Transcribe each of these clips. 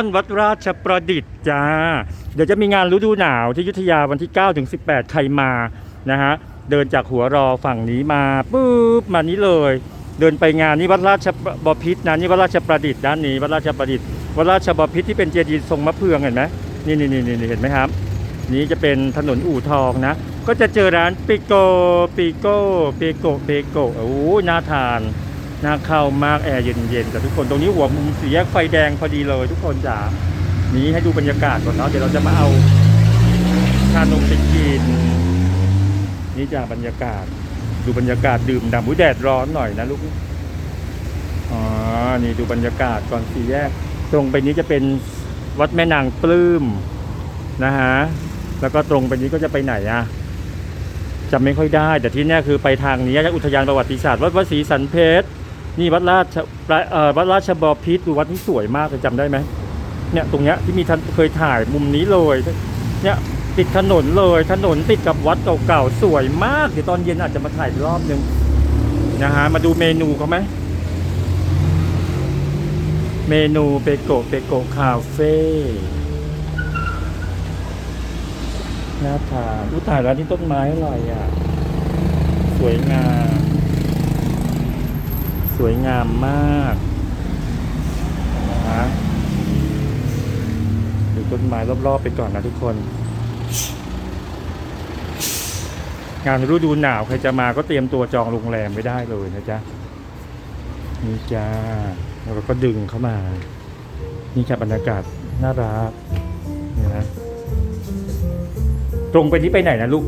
ต้นวัดราชประดิษฐ์จ้า เดี๋ยวจะมีงานฤดูหนาวที่ยุธยาวันที่ 9 ถึง 18 ใครมานะฮะ เดินจากหัวรอฝั่งนี้มาปุ๊บมานี้เลย เดินไปงานนี้วัดราชบพิตรนะนี่วัดราชประดิษฐ์ด้านนี้วัดราชประดิษฐ์วัดราชบพิตรที่เป็นเจดีย์ทรงมะเฟืองเห็นไหมนี่นี่นี่นี่เห็นไหมครับ นี่จะเป็นถนนอู่ทองนะ ก็จะเจอร้านปิโกปิโกเปโกเปโกโอ้น่าทาน น่าเข้ามากแอร์เย็นๆแต่ทุกคนตรงนี้หัวมุมสีแยกไฟแดงพอดีเลยทุกคนจ๋านี้ให้ดูบรรยากาศก่อนเนาะเดี๋ยวเราจะมาเอาชานมไปกินนี่จ้าบรรยากาศ ดูบรรยากาศดื่มด่ำอุ้ยแดดร้อนหน่อยนะลูกอ๋อนี่ดูบรรยากาศก่อนสีแยก ตรงไปนี้จะเป็นวัดแม่นางปลื้มนะฮะแล้วก็ตรงไปนี้ก็จะไปไหนอะจำไม่ค่อยได้ แต่ที่นี่คือไปทางนี้อุทยานประวัติศาสตร์วัดวัดศรีสันเพชร นี่วัดราชวัดราชบอพิตดูวัดนี้สวยมากเลยจำได้ไหมเนี่ยตรงเนี้ยที่มีท่านเคยถ่ายมุมนี้เลยเนี่ยติดถนนเลยถนนติดกับวัดเก่าๆสวยมาก เดี๋ยวตอนเย็นอาจจะมาถ่ายรอบนึงนะฮะมาดูเมนูเขาไหมเมนูเปโกะเปโกะคาเฟ่น่าทานอุ้ยตายแล้วนี่ต้นไม้อะไรอะ สวยงาม สวยงามมากนะฮะดูต้นไม้รอบๆไปก่อนนะทุกคน งานฤดูหนาวใครจะมาก็เตรียมตัวจองโรงแรมไว้ได้เลยนะจ๊ะ นี่จ้าแล้วเราก็ดึงเข้ามา นี่ครับบรรยากาศน่ารักนี่นะตรงไปนี้ไปไหนนะลูก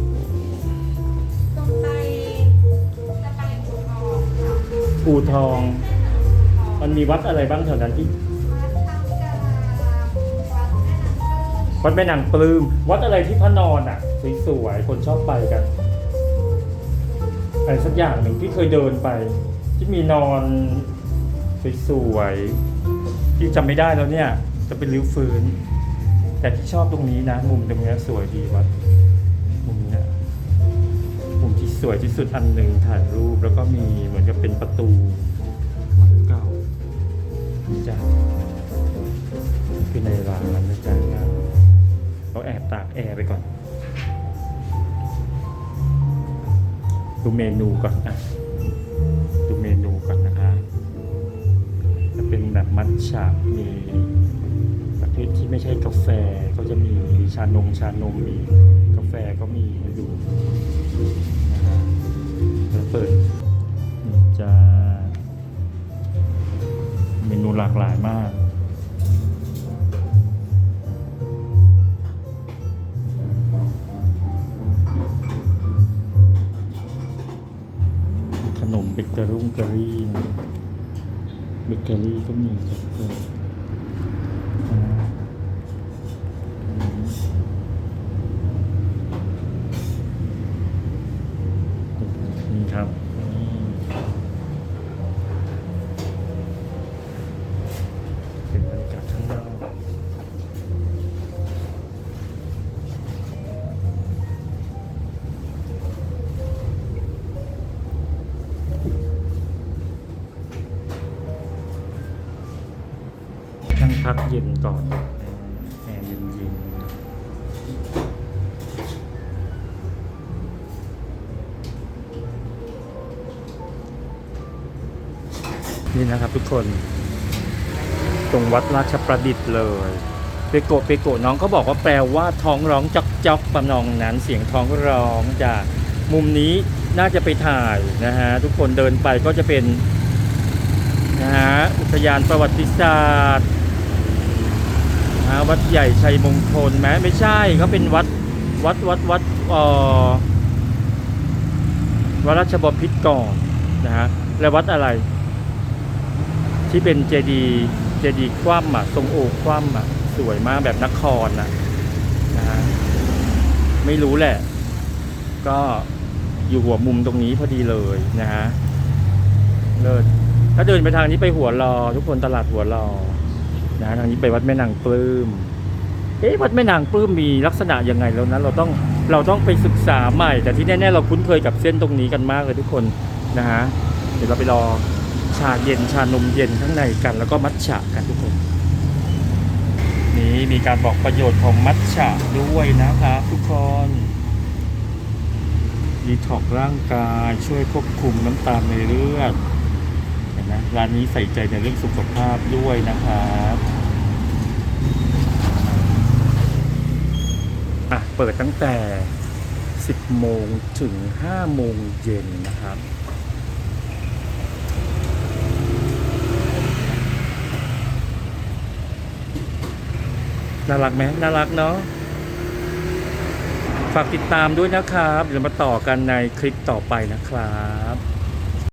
อูทอง มันมีวัดอะไรบ้างแถวนั้นที่วัดแม่นางปลื้มวัดอะไรที่พระนอนอะสวยๆคนชอบไปกันอะไรสักอย่างหนึ่งที่เคยเดินไป ที่มีนอนสวยๆที่จำไม่ได้แล้วเนี่ย จะเป็นริ้วฟื้น แต่ที่ชอบตรงนี้นะ มุมตรงนี้สวยดีวัด สวยที่สุดอันหนึ่งถ่ายรูปแล้วก็มีเหมือนกับเป็นประตูวัดเก่านี่จ้ะคือในร้านนะจ๊ะเราแอบตากแอร์ไปก่อน ดูเมนูก่อนอะดูเมนูก่อนนะคะ จะเป็นแบบมัทฉะมีประเภทที่ไม่ใช่กาแฟก็จะมีชานมชานมมีกาแฟก็มี กระรุ่งเกะรี่นะเบเกอรี่ก็มีครับ พักเย็นก่อนแอร์เย็นๆนี่นะครับทุกคน ตรงวัดราชประดิษฐ์เลยเปโกะเปโกะน้องเขาบอกว่าแปลว่าท้องร้องจอกจอกประนองนั้นเสียงท้องร้องจากมุมนี้น่าจะไปถ่ายนะฮะทุกคนเดินไปก็จะเป็นนะฮะอุทยานประวัติศาสตร์ วัดใหญ่ชัยมงคลไหมไม่ใช่เขาเป็นวัดวัดวัดวัดเอ่อวัดราชบพิตรก่อนนะฮะแล้ววัดอะไร ที่เป็นเจดีย์เจดีย์คว่ำอะทรงโอคว่ำอะสวยมากแบบนครนะนะฮะไม่รู้แหละ ก็อยู่หัวมุมตรงนี้พอดีเลยนะฮะเลิศถ้าเดินไปทางนี้ไปหัวรอ ทุกคนตลาดหัวรอ นะทางนี้ไปวัดแม่นางปลื้มเอ๊ะวัดแม่นางปลื้มมีลักษณะยังไงแล้วนะเราต้องเราต้องไปศึกษาใหม่ แต่ที่แน่ๆเราคุ้นเคยกับเส้นตรงนี้กันมากเลยทุกคนนะฮะเดี๋ยวเราไปรอชาเย็นชานมเย็นข้างในกัน แล้วก็มัทฉะกันทุกคน นี่มีการบอกประโยชน์ของมัทฉะด้วยนะครับทุกคนดีท็อกร่างกายช่วยควบคุมน้ำตาลในเลือด นไหมร้านนี้ใส่ใจในเรื่องสุขภาพด้วยนะครับอะเปิดตั้งแต่ 10 โมงถึง 5 โมงเย็นนะครับ น่ารักไหมน่ารักเนาะฝากติดตามด้วยนะครับเดี๋ยวมาต่อกันในคลิปต่อไปนะครับ